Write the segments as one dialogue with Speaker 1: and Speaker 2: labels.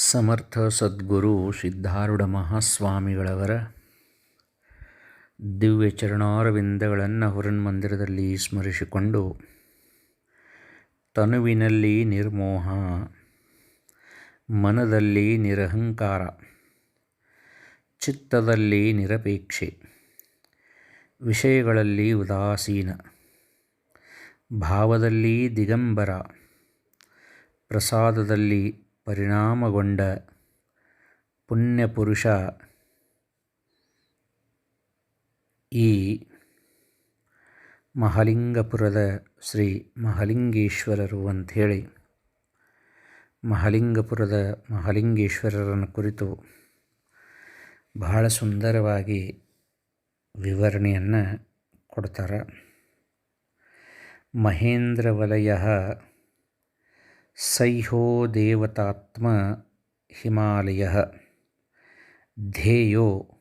Speaker 1: ಸಮರ್ಥ ಸದ್ಗುರು ಸಿದ್ಧಾರೂಢ ಮಹಾಸ್ವಾಮಿಗಳವರ ದಿವ್ಯ ಚರಣಾರವಿಂದಗಳನ್ನು ಹುರನ್ಮಂದಿರದಲ್ಲಿ ಸ್ಮರಿಸಿಕೊಂಡು ತನುವಿನಲ್ಲಿ ನಿರ್ಮೋಹ, ಮನದಲ್ಲಿ ನಿರಹಂಕಾರ, ಚಿತ್ತದಲ್ಲಿ ನಿರಪೇಕ್ಷೆ, ವಿಷಯಗಳಲ್ಲಿ ಉದಾಸೀನ, ಭಾವದಲ್ಲಿ ದಿಗಂಬರ, ಪ್ರಸಾದದಲ್ಲಿ ಪರಿಣಾಮಗೊಂಡ ಪುಣ್ಯಪುರುಷ ಈ ಮಹಾಲಿಂಗಪುರದ ಶ್ರೀ ಮಹಾಲಿಂಗೇಶ್ವರರು ಅಂಥೇಳಿ ಮಹಾಲಿಂಗಪುರದ ಮಹಾಲಿಂಗೇಶ್ವರರನ್ನು ಕುರಿತು ಬಹಳ ಸುಂದರವಾಗಿ ವಿವರಣೆಯನ್ನು ಕೊಡ್ತಾರೆ. ಮಹೇಂದ್ರ ವಲಯ ಸಹ್ಯೋ ದೇವತಾತ್ಮ ಹಿಮಾಲಯ. ಧ್ಯೇಯೋ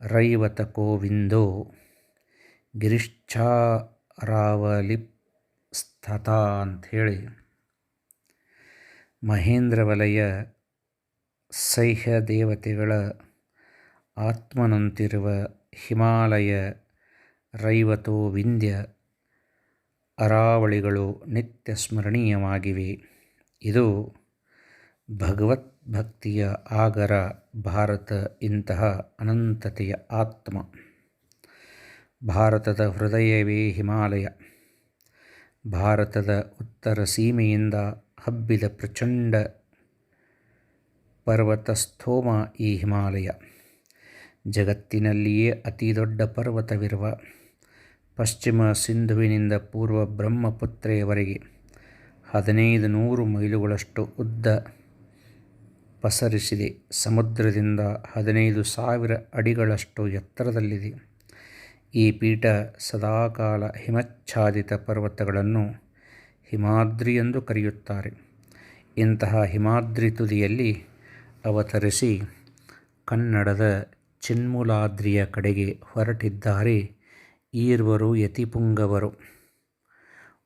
Speaker 1: ರೈವತಕೋವಿಂದೋ ಗಿರಿಶ್ಚಾರಾವಲಿಪ್ಸ್ಥತ ಅಂಥೇಳಿ ಮಹೇಂದ್ರವಲಯ ಸಹ್ಯ ದೇವತೆಗಳ ಆತ್ಮನಂತಿರುವ ಹಿಮಾಲಯ ರೈವತೋ ವಿಂಧ್ಯ ಅರಾವಳಿಗಳು ನಿತ್ಯ ಸ್ಮರಣೀಯವಾಗಿವೆ. ಇದು ಭಗವತ್ ಭಕ್ತಿಯ ಆಗರ ಭಾರತ ಇಂತಹ ಅನಂತತೆಯ ಆತ್ಮ. ಭಾರತದ ಹೃದಯವೇ ಹಿಮಾಲಯ. ಭಾರತದ ಉತ್ತರ ಸೀಮೆಯಿಂದ ಹಬ್ಬಿದ ಪ್ರಚಂಡ ಪರ್ವತಸ್ಥೋಮ ಈ ಹಿಮಾಲಯ. ಜಗತ್ತಿನಲ್ಲಿಯೇ ಅತಿ ದೊಡ್ಡ ಪರ್ವತವಿರುವ ಪಶ್ಚಿಮ ಸಿಂಧುವಿನಿಂದ ಪೂರ್ವ ಬ್ರಹ್ಮಪುತ್ರೆಯವರೆಗೆ ಹದಿನೈದು ನೂರು ಮೈಲುಗಳಷ್ಟು ಉದ್ದ ಪಸರಿಸಿದೆ. ಸಮುದ್ರದಿಂದ ಹದಿನೈದು ಸಾವಿರ ಅಡಿಗಳಷ್ಟು ಎತ್ತರದಲ್ಲಿದೆ. ಈ ಪೀಠ ಸದಾಕಾಲ ಹಿಮಚ್ಛಾದಿತ ಪರ್ವತಗಳನ್ನು ಹಿಮಾದ್ರಿ ಎಂದು ಕರೆಯುತ್ತಾರೆ. ಇಂತಹ ಹಿಮಾದ್ರಿ ತುದಿಯಲ್ಲಿ ಅವತರಿಸಿ ಕನ್ನಡದ ಚಿನ್ಮೂಲಾದ್ರಿಯ ಕಡೆಗೆ ಹೊರಟಿದ್ದಾರೆ ಈರ್ವರು, ಯತಿಪುಂಗವರು.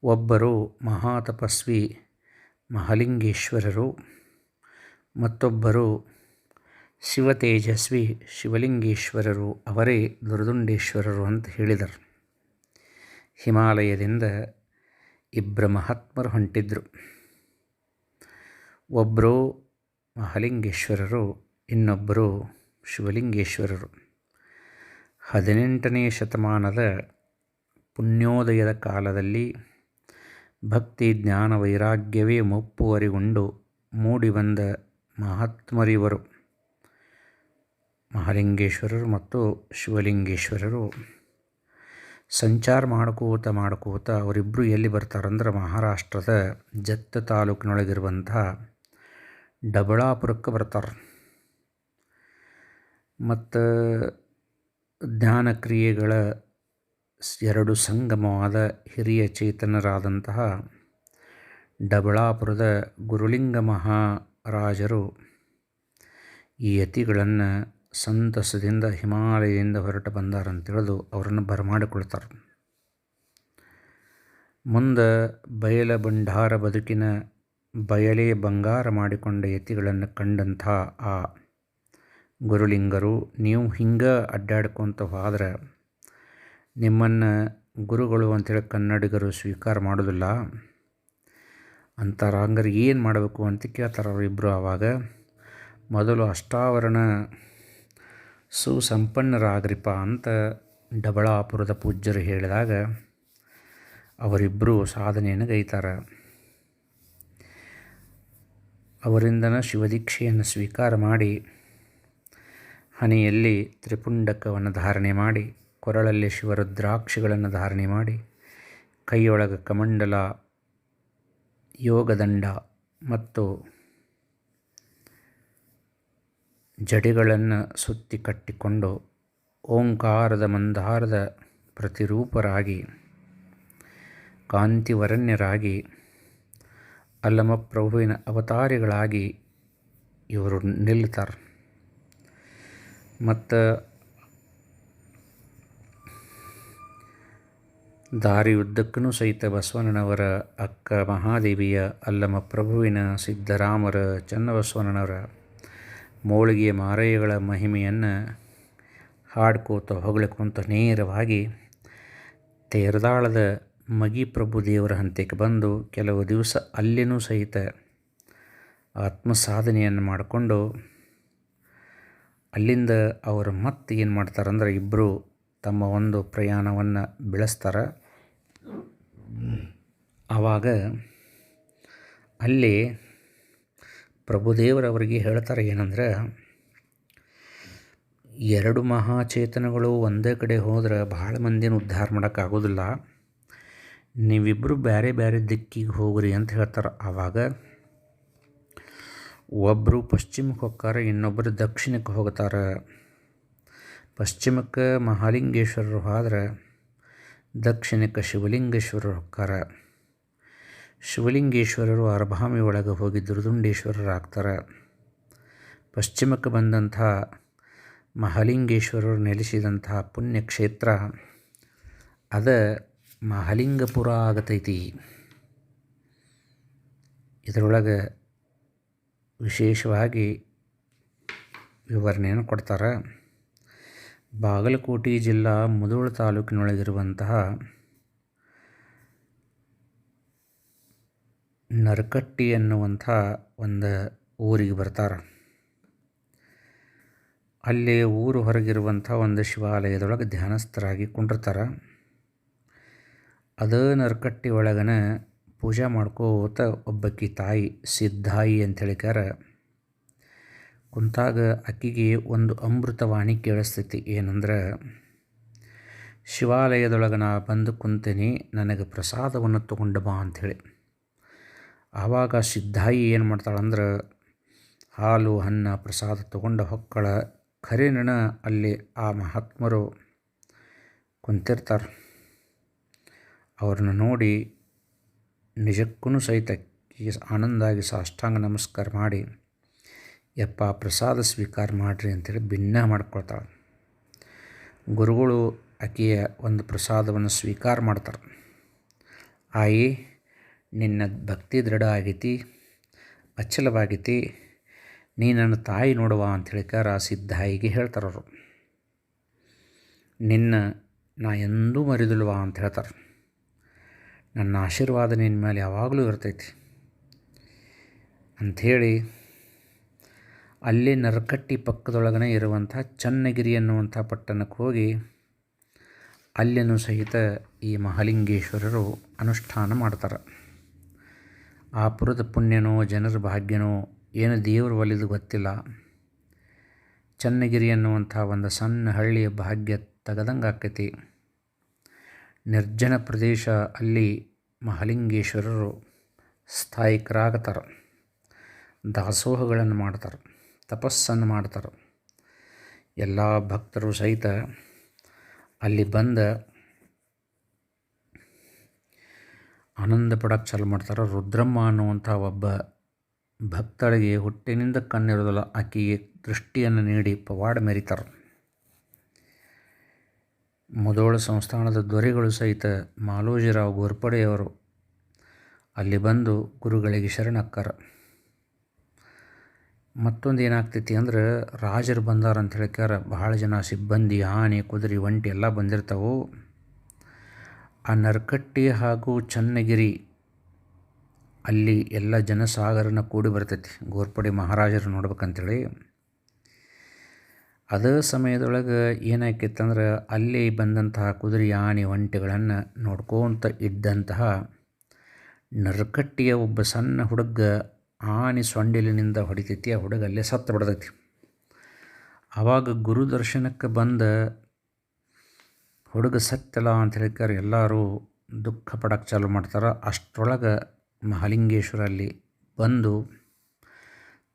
Speaker 1: ಒಬ್ಬರು ಮಹಾತಪಸ್ವಿ, ಮಹಾಲಿಂಗೇಶ್ವರರು. ಮತ್ತೊಬ್ಬರು ಶಿವತೇಜಸ್ವಿ, ಶಿವಲಿಂಗೇಶ್ವರರು. ಅವರೇ ದುರದುಂಡೇಶ್ವರರು ಅಂತ ಹೇಳಿದರು. ಹಿಮಾಲಯದಿಂದ ಇಬ್ಬರ ಮಹಾತ್ಮರು ಹೊಂಟಿದ್ರು. ಒಬ್ಬರು ಮಹಾಲಿಂಗೇಶ್ವರರು ಇನ್ನೊಬ್ಬರು ಶಿವಲಿಂಗೇಶ್ವರರು. ಹದಿನೆಂಟನೇ ಶತಮಾನದ ಪುಣ್ಯೋದಯದ ಕಾಲದಲ್ಲಿ ಭಕ್ತಿ, ಜ್ಞಾನ, ವೈರಾಗ್ಯವೇ ಮುಪ್ಪುವರಿಗೊಂಡು ಮೂಡಿಬಂದ ಮಹಾತ್ಮರಿವರು. ಮಹಾಲಿಂಗೇಶ್ವರರು ಮತ್ತು ಶಿವಲಿಂಗೇಶ್ವರರು. ಸಂಚಾರ ಮಾಡ್ಕೋತ ಮಾಡ್ಕೋತ ಅವರಿಬ್ಬರು ಎಲ್ಲಿ ಬರ್ತಾರಂದ್ರೆ ಮಹಾರಾಷ್ಟ್ರದ ಜತ್ತ ತಾಲೂಕಿನೊಳಗಿರುವಂತಹ ಡಬಳಾಪುರಕ್ಕೆ ಬರ್ತಾರೆ. ಮತ್ತು ಜ್ಞಾನ ಕ್ರಿಯೆಗಳ ಎರಡು ಸಂಗಮವಾದ ಹಿರಿಯ ಚೇತನರಾದಂತಹ ಡಬಳಾಪುರದ ಗುರುಲಿಂಗ ಮಹಾರಾಜರು ಈ ಯತಿಗಳನ್ನು ಸಂತಸದಿಂದ, ಹಿಮಾಲಯದಿಂದ ಹೊರಟು ಬಂದಾರಂತ ತಿಳಿದು ಅವರನ್ನು ಬರಮಾಡಿಕೊಳ್ತಾರೆ. ಮುಂದೆ ಬಯಲ ಭಂಡಾರ ಬದುಕಿನ ಬಯಲೇ ಬಂಗಾರ ಮಾಡಿಕೊಂಡ ಯತಿಗಳನ್ನು ಕಂಡಂಥ ಆ ಗುರುಲಿಂಗರು, ನೀವು ಹಿಂಗೆ ಅಡ್ಡಾಡ್ಕೊತ ಹೋದ್ರೆ ನಿಮ್ಮನ್ನು ಗುರುಗಳು ಅಂತೇಳಿ ಕನ್ನಡಿಗರು ಸ್ವೀಕಾರ ಮಾಡೋದಿಲ್ಲ. ಅಂತಾರೆ ಹಂಗಾರೆ ಏನು ಮಾಡಬೇಕು ಅಂತ ಕೇಳ್ತಾರೆ ಅವರಿಬ್ಬರು ಆವಾಗ ಮೊದಲು ಅಷ್ಟಾವರಣ ಸುಸಂಪನ್ನರಾಗ್ರಿಪ್ಪ ಅಂತ ಡಬಳಾಪುರದ ಪೂಜ್ಯರು ಹೇಳಿದಾಗ ಅವರಿಬ್ಬರು ಸಾಧನೆಯನ್ನು ಗೈತಾರೆ. ಅವರಿಂದನ ಶಿವದೀಕ್ಷೆಯನ್ನು ಸ್ವೀಕಾರ ಮಾಡಿ ಹಣೆಯಲ್ಲಿ ತ್ರಿಪುಂಡಕವನ್ನು ಧಾರಣೆ ಮಾಡಿ, ಕೊರಳಲ್ಲಿ ಶಿವರುದ್ರಾಕ್ಷಿಗಳನ್ನು ಧಾರಣೆ ಮಾಡಿ, ಕೈಯೊಳಗೆ ಕಮಂಡಲ, ಯೋಗದಂಡ ಮತ್ತು ಜಡೆಗಳನ್ನು ಸುತ್ತಿ ಕಟ್ಟಿಕೊಂಡು ಓಂಕಾರದ ಮಂದಾರದ ಪ್ರತಿರೂಪರಾಗಿ, ಕಾಂತಿವರಣ್ಯರಾಗಿ, ಅಲ್ಲಮಪ್ರಭುವಿನ ಅವತಾರಿಗಳಾಗಿ ಇವರು ನಿಲ್ತಾರೆ. ಮತ್ತು ದಾರಿ ಉದ್ದಕ್ಕೂ ಸಹಿತ ಬಸವಣ್ಣನವರ ಅಕ್ಕ ಮಹಾದೇವಿಯ ಅಲ್ಲಮ ಪ್ರಭುವಿನ ಸಿದ್ದರಾಮರ ಚನ್ನಬಸವಣ್ಣನವರ ಮೋಳಿಗೆಯ ಮಾರಯ್ಯಗಳ ಮಹಿಮೆಯನ್ನು ಹಾಡ್ಕೋತ ಹೊಗಳ್ಕೊಂತ ನೇರವಾಗಿ ತೇರದಾಳದ ಮಗಿ ಪ್ರಭು ದೇವರ ಹಂತಕ್ಕೆ ಬಂದು ಕೆಲವು ದಿವಸ ಅಲ್ಲಿನೂ ಸಹಿತ ಆತ್ಮ ಸಾಧನೆಯನ್ನು ಮಾಡಿಕೊಂಡು ಅಲ್ಲಿಂದ ಅವರು ಮತ್ತೆ ಏನು ಮಾಡ್ತಾರಂದ್ರೆ ಇಬ್ಬರು ತಮ್ಮ ಒಂದು ಪ್ರಯಾಣವನ್ನು ಬೆಳೆಸ್ತಾರೆ. ಆವಾಗ ಅಲ್ಲಿ ಪ್ರಭುದೇವರವರಿಗೆ ಹೇಳ್ತಾರೆ ಏನಂದ್ರೆ, ಎರಡು ಮಹಾಚೇತನಗಳು ಒಂದೇ ಕಡೆ ಹೋದ್ರೆ ಭಾಳ ಮಂದಿನ ಉದ್ಧಾರ ಮಾಡೋಕ್ಕಾಗೋದಿಲ್ಲ ನೀವಿಬ್ಬರು ಬೇರೆ ಬೇರೆ ದಿಕ್ಕಿಗೆ ಹೋಗ್ರಿ ಅಂತ ಹೇಳ್ತಾರೆ. ಆವಾಗ ಒಬ್ಬರು ಪಶ್ಚಿಮಕ್ಕೆ ಹೋಗ್ತಾರೆ ಇನ್ನೊಬ್ಬರು ದಕ್ಷಿಣಕ್ಕೆ ಹೋಗ್ತಾರೆ. ಪಶ್ಚಿಮಕ್ಕೆ ಮಹಾಲಿಂಗೇಶ್ವರರು ಹೋದ್ರೆ, ದಕ್ಷಿಣಕ್ಕೆ ಶಿವಲಿಂಗೇಶ್ವರರು ಹೋಗ್ತಾರೆ. ಶಿವಲಿಂಗೇಶ್ವರರು ಅರಭಾಮಿ ಒಳಗೆ ಹೋಗಿ ದುರ್ದುಂಡೇಶ್ವರರು ಆಗ್ತಾರೆ. ಪಶ್ಚಿಮಕ್ಕೆ ಬಂದಂಥ ಮಹಾಲಿಂಗೇಶ್ವರರು ನೆಲೆಸಿದಂಥ ಪುಣ್ಯಕ್ಷೇತ್ರ, ಅದ ಮಹಾಲಿಂಗಪುರ ಆಗತೈತಿ. ಇದರೊಳಗೆ ವಿಶೇಷವಾಗಿ ವಿವರಣೆಯನ್ನು ಕೊಡ್ತಾರೆ. ಬಾಗಲಕೋಟೆ ಜಿಲ್ಲಾ ಮುಧೋಳ ತಾಲೂಕಿನೊಳಗಿರುವಂತಹ ನರಕಟ್ಟಿ ಎನ್ನುವಂಥ ಒಂದು ಊರಿಗೆ ಬರ್ತಾರೆ. ಅಲ್ಲಿ ಊರು ಹೊರಗಿರುವಂಥ ಒಂದು ಶಿವಾಲಯದೊಳಗೆ ಧ್ಯಾನಸ್ಥರಾಗಿ ಕುಂಡಿರ್ತಾರೆ. ಅದ ನರಕಟ್ಟಿ ಒಳಗನ ಪೂಜೆ ಮಾಡ್ಕೋತ ಒಬ್ಬಕ್ಕಿ ತಾಯಿ, ಸಿದ್ಧಾಯಿ ಅಂತ ಹೇಳಿಕಾರ ಕುಂತಾಗ ಆಕಿಗೆ ಒಂದು ಅಮೃತವಾಣಿ ಕೇಳಿಸ್ತೈತಿ. ಏನಂದ್ರೆ, ಶಿವಾಲಯದೊಳಗೆ ನಾ ಬಂದು ಕುಂತೀನಿ, ನನಗೆ ಪ್ರಸಾದವನ್ನು ತೊಗೊಂಡು ಬಾ ಅಂಥೇಳಿ. ಆವಾಗ ಸಿದ್ಧಾಯಿ ಏನು ಮಾಡ್ತಾಳಂದ್ರೆ, ಹಾಲು ಹಣ್ಣು ಪ್ರಸಾದ ತಗೊಂಡು ಹೊಕ್ಕಳ ಖರೇನಣ ಅಲ್ಲಿ ಆ ಮಹಾತ್ಮರು ಕುಂತಿರ್ತಾರೆ. ಅವ್ರನ್ನ ನೋಡಿ ನಿಜಕ್ಕೂ ಸಹಿತ ಆನಂದಾಗಿ ಸಾಷ್ಟಾಂಗ ನಮಸ್ಕಾರ ಮಾಡಿ, ಯಪ್ಪ ಪ್ರಸಾದ ಸ್ವೀಕಾರ ಮಾಡಿರಿ ಅಂತೇಳಿ ಭಿನ್ನ ಮಾಡ್ಕೊಳ್ತಾಳೆ. ಗುರುಗಳು ಆಕೆಯ ಒಂದು ಪ್ರಸಾದವನ್ನು ಸ್ವೀಕಾರ ಮಾಡ್ತಾರೆ. ಆಯಿ, ನಿನ್ನ ಭಕ್ತಿ ದೃಢ ಆಗೈತಿ ಅಚ್ಚಲವಾಗೈತಿ ನೀ ನನ್ನ ತಾಯಿ ನೋಡುವ ಅಂತ ಹೇಳಿಕಾರ ಸಿದ್ಧಾಯಿಗೆ ಹೇಳ್ತಾರವರು. ನಿನ್ನ ನಾ ಎಂದೂ ಮರಿದಿಲ್ವಾ ಅಂತ ಹೇಳ್ತಾರೆ. ನನ್ನ ಆಶೀರ್ವಾದ ನಿನ್ನ ಮೇಲೆ ಯಾವಾಗಲೂ ಇರ್ತೈತಿ. ಅಂಥೇಳಿ ಅಲ್ಲಿ ನರಕಟ್ಟಿ ಪಕ್ಕದೊಳಗನೆ ಇರುವಂಥ ಚನ್ನಗಿರಿ ಅನ್ನುವಂಥ ಪಟ್ಟಣಕ್ಕೆ ಹೋಗಿ ಅಲ್ಲಿನೂ ಸಹಿತ ಈ ಮಹಾಲಿಂಗೇಶ್ವರರು ಅನುಷ್ಠಾನ ಮಾಡ್ತಾರೆ. ಆ ಪುರದ ಪುಣ್ಯನೋ, ಜನರ ಭಾಗ್ಯನೋ, ಏನು ದೇವರು ಒಲಿದು ಗೊತ್ತಿಲ್ಲ. ಚನ್ನಗಿರಿ ಅನ್ನುವಂಥ ಒಂದು ಸಣ್ಣ ಹಳ್ಳಿಯ ಭಾಗ್ಯ ತೆಗೆದಂಗೆ ಆಕೈತಿ. ನಿರ್ಜನ ಪ್ರದೇಶ ಅಲ್ಲಿ ಮಹಾಲಿಂಗೇಶ್ವರರು ಸ್ಥಾಯಿಕರಾಗ್ತಾರೆ, ದಾಸೋಹಗಳನ್ನು ಮಾಡ್ತಾರೆ, ತಪಸ್ಸನ್ನು ಮಾಡ್ತಾರೆ. ಎಲ್ಲ ಭಕ್ತರು ಸಹಿತ ಅಲ್ಲಿ ಬಂದ ಆನಂದ ಪಡಕ್ಕೆ ಚಾಲು ಮಾಡ್ತಾರೆ. ರುದ್ರಮ್ಮ ಅನ್ನುವಂಥ ಒಬ್ಬ ಭಕ್ತಳಿಗೆ ಹುಟ್ಟಿನಿಂದ ಕಣ್ಣಿರೋದಿಲ್ಲ ಆಕೆಗೆ ದೃಷ್ಟಿಯನ್ನು ನೀಡಿ ಪವಾಡ ಮೆರಿತಾರೆ. ಮುದೋಳ ಸಂಸ್ಥಾನದ ದೊರೆಗಳು ಸಹಿತ ಮಾಲೋಜಿರಾವ್ ಗೋರ್ಪಡೆಯವರು ಅಲ್ಲಿ ಬಂದು ಗುರುಗಳಿಗೆ ಶರಣಕ್ಕರ. ಮತ್ತೊಂದು ಏನಾಗ್ತೈತಿ ಅಂದ್ರೆ ರಾಜರು ಬಂದಾರ ಅಂತ ಹೇಳ್ಕಾರ ಬಹಳ ಜನ ಸಿಬ್ಬಂದಿ, ಆನೆ, ಕುದುರೆ, ಒಂಟಿ ಎಲ್ಲ ಬಂದಿರ್ತಾವೆ. ಆ ನರ್ಕಟ್ಟಿ ಹಾಗೂ ಚನ್ನಗಿರಿ ಅಲ್ಲಿ ಎಲ್ಲ ಜನಸಾಗರನ ಕೂಡಿ ಬರ್ತೈತಿ. ಗೋರ್ಪಡೆ ಮಹಾರಾಜರು ನೋಡ್ಬೇಕಂತೇಳಿ. ಅದೇ ಸಮಯದೊಳಗೆ ಏನಾಕಿತ್ತಂದ್ರೆ ಅಲ್ಲಿ ಬಂದಂತಹ ಕುದುರೆ ಆನೆ ಒಂಟೆಗಳನ್ನು ನೋಡ್ಕೊತ ಇದ್ದಂತಹ ನರಕಟ್ಟಿಯ ಒಬ್ಬ ಸಣ್ಣ ಹುಡುಗ ಆನೆ ಸೊಂಡಿಲಿನಿಂದ ಹೊಡಿತೈತಿ, ಆ ಹುಡುಗ ಅಲ್ಲೇ ಸತ್ತು ಬಿಡ್ತೈತಿ. ಆವಾಗ ಗುರು ದರ್ಶನಕ್ಕೆ ಬಂದ ಹುಡುಗ ಸತ್ತಲ್ಲ ಅಂತ ಹೇಳಿಕಾರೆ ಎಲ್ಲರೂ ದುಃಖ ಪಡಕ್ಕೆ ಚಾಲು ಮಾಡ್ತಾರೆ. ಅಷ್ಟರೊಳಗೆ ಮಹಾಲಿಂಗೇಶ್ವರ ಅಲ್ಲಿ ಬಂದು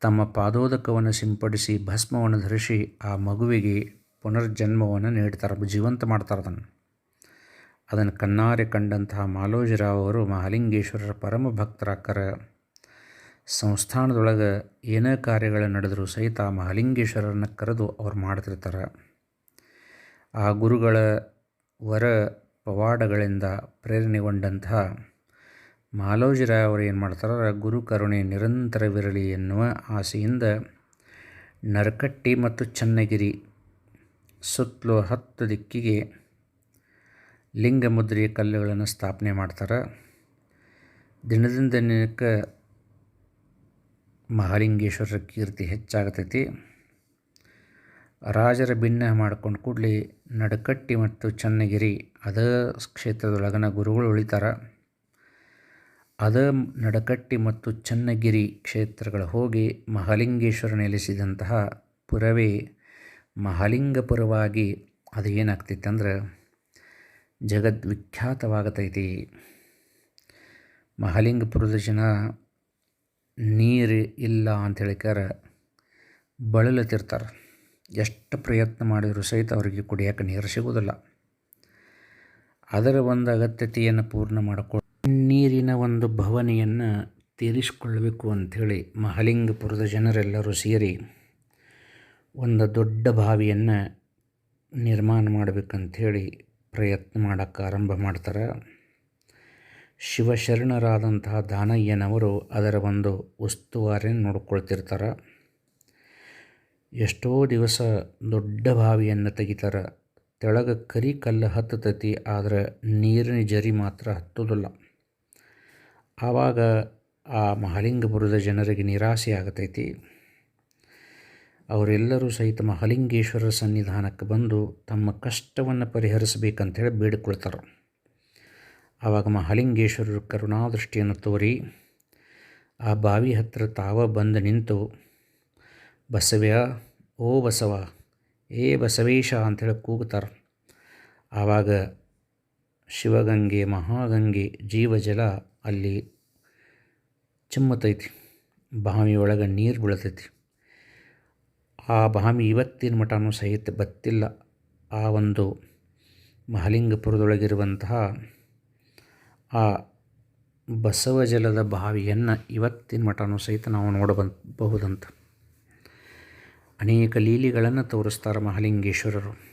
Speaker 1: ತಮ್ಮ ಪಾದೋದಕವನ್ನು ಸಿಂಪಡಿಸಿ ಭಸ್ಮವನ್ನು ಧರಿಸಿ ಆ ಮಗುವಿಗೆ ಪುನರ್ಜನ್ಮವನ್ನು ನೀಡ್ತಾರೆ, ಜೀವಂತ ಮಾಡ್ತಾರೆ ಅದನ್ನು. ಅದನ್ನು ಕಣ್ಣಾರೆ ಕಂಡಂತಹ ಮಾಲೋಜಿರಾವ್ ಅವರು ಮಹಾಲಿಂಗೇಶ್ವರರ ಪರಮ ಭಕ್ತರಾಕರ ಸಂಸ್ಥಾನದೊಳಗೆ ಏನೇ ಕಾರ್ಯಗಳು ನಡೆದರೂ ಸಹಿತ ಮಹಾಲಿಂಗೇಶ್ವರರನ್ನು ಕರೆದು ಅವ್ರು ಮಾಡ್ತಿರ್ತಾರೆ. ಆ ಗುರುಗಳ ವರ ಪವಾಡಗಳಿಂದ ಪ್ರೇರಣೆಗೊಂಡಂತಹ ಮಾಲೋಜಿರಾಯ್ ಅವರು ಏನು ಮಾಡ್ತಾರೆ ಗುರು ಕರುಣೆ ನಿರಂತರವಿರಲಿ ಎನ್ನುವ ಆಸೆಯಿಂದ ನರಕಟ್ಟಿ ಮತ್ತು ಚನ್ನಗಿರಿ ಸುತ್ತಲೂ ಹತ್ತು ದಿಕ್ಕಿಗೆ ಲಿಂಗ ಮುದ್ರೆಯ ಕಲ್ಲುಗಳನ್ನು ಸ್ಥಾಪನೆ ಮಾಡ್ತಾರೆ. ದಿನದಿಂದ ದಿನಕ್ಕೆ ಮಹಾಲಿಂಗೇಶ್ವರರ ಕೀರ್ತಿ ಹೆಚ್ಚಾಗತೈತಿ. ರಾಜರ ಭಿನ್ನ ಮಾಡ್ಕೊಂಡು ಕೂಡಲಿ ನಡಕಟ್ಟಿ ಮತ್ತು ಚನ್ನಗಿರಿ ಅದ ಕ್ಷೇತ್ರದೊಳಗನ ಗುರುಗಳು ಉಳಿತಾರೆ. ಅದ ನಡಕಟ್ಟಿ ಮತ್ತು ಚನ್ನಗಿರಿ ಕ್ಷೇತ್ರಗಳು ಹೋಗಿ ಮಹಾಲಿಂಗೇಶ್ವರ ನೆಲೆಸಿದಂತಹ ಪುರವೇ ಮಹಾಲಿಂಗಪುರವಾಗಿ ಅದು ಏನಾಗ್ತಿತ್ತಂದ್ರೆ ಜಗದ್ವಿಖ್ಯಾತವಾಗತೈತಿ. ಮಹಾಲಿಂಗಪುರದ ಜನ ನೀರು ಇಲ್ಲ ಅಂತ ಹೇಳಿಕಾರ ಬಳಲತಿರ್ತಾರೆ ಎಷ್ಟು ಪ್ರಯತ್ನ ಮಾಡಿದರೂ ಸಹಿತ ಅವರಿಗೆ ಕುಡಿಯೋಕೆ ನೀರು ಸಿಗೋದಿಲ್ಲ ಅದರ ಒಂದು ಅಗತ್ಯತೆಯನ್ನು ಪೂರ್ಣ ಮಾಡಿಕೊಂಡು ನೀರಿನ ಒಂದು ಭವನೆಯನ್ನು ತೀರಿಸಿಕೊಳ್ಳಬೇಕು ಅಂಥೇಳಿ ಮಹಾಲಿಂಗಪುರದ ಜನರೆಲ್ಲರೂ ಸೇರಿ ಒಂದು ದೊಡ್ಡ ಬಾವಿಯನ್ನು ನಿರ್ಮಾಣ ಮಾಡಬೇಕಂಥೇಳಿ ಪ್ರಯತ್ನ ಮಾಡೋಕ್ಕೆ ಆರಂಭ ಮಾಡ್ತಾರೆ. ಶಿವಶರಣರಾದಂತಹ ದಾನಯ್ಯನವರು ಅದರ ಒಂದು ಉಸ್ತುವಾರಿಯನ್ನು ನೋಡ್ಕೊಳ್ತಿರ್ತಾರೆ. ಎಷ್ಟೋ ದಿವಸ ದೊಡ್ಡ ಬಾವಿಯನ್ನು ತೆಗಿತಾರೆ. ತೆಳಗೆ ಕರಿ ಕಲ್ಲು ಹತ್ತತೈತಿ, ಆದರೆ ನೀರಿನ ಜರಿ ಮಾತ್ರ ಹತ್ತೋದಿಲ್ಲ. ಆವಾಗ ಆ ಮಹಾಲಿಂಗಪುರದ ಜನರಿಗೆ ನಿರಾಸೆ ಆಗತೈತಿ ಅವರೆಲ್ಲರೂ ಸಹಿತ ಮಹಾಲಿಂಗೇಶ್ವರ ಸನ್ನಿಧಾನಕ್ಕೆ ಬಂದು ತಮ್ಮ ಕಷ್ಟವನ್ನು ಪರಿಹರಿಸಬೇಕಂತೇಳಿ ಬೇಡಿಕೊಳ್ತಾರೆ. ಆವಾಗ ಮಹಾಲಿಂಗೇಶ್ವರರು ಕರುಣಾದೃಷ್ಟಿಯನ್ನು ತೋರಿ ಆ ಬಾವಿ ಹತ್ತಿರ ತಾವ ಬಂದು ನಿಂತು, ಬಸವ್ಯ, ಓ ಬಸವ, ಏ ಬಸವೇಶ ಅಂಥೇಳಿ ಕೂಗುತ್ತಾರೆ. ಆವಾಗ ಶಿವಗಂಗೆ, ಮಹಾಗಂಗೆ, ಜೀವಜಲ ಅಲ್ಲಿ ಚಿಮ್ಮತೈತಿ. ಒಳಗೆ ನೀರು ಬೀಳತೈತಿ. ಆ ಬಾವಿ ಇವತ್ತಿನ ಮಠನೂ ಸಹಿತ ಬತ್ತಿಲ್ಲ. ಆ ಒಂದು ಮಹಲಿಂಗಪುರದೊಳಗಿರುವಂತಹ ಆ ಬಸವ ಜಲದ ಬಾವಿಯನ್ನು ಇವತ್ತಿನ ಮಠನೂ ಸಹಿತ ನಾವು ನೋಡಬಹುದಂತ ಅನೇಕ ಲೀಲಿಗಳನ್ನು ತೋರಿಸ್ತಾರೆ ಮಹಾಲಿಂಗೇಶ್ವರರು.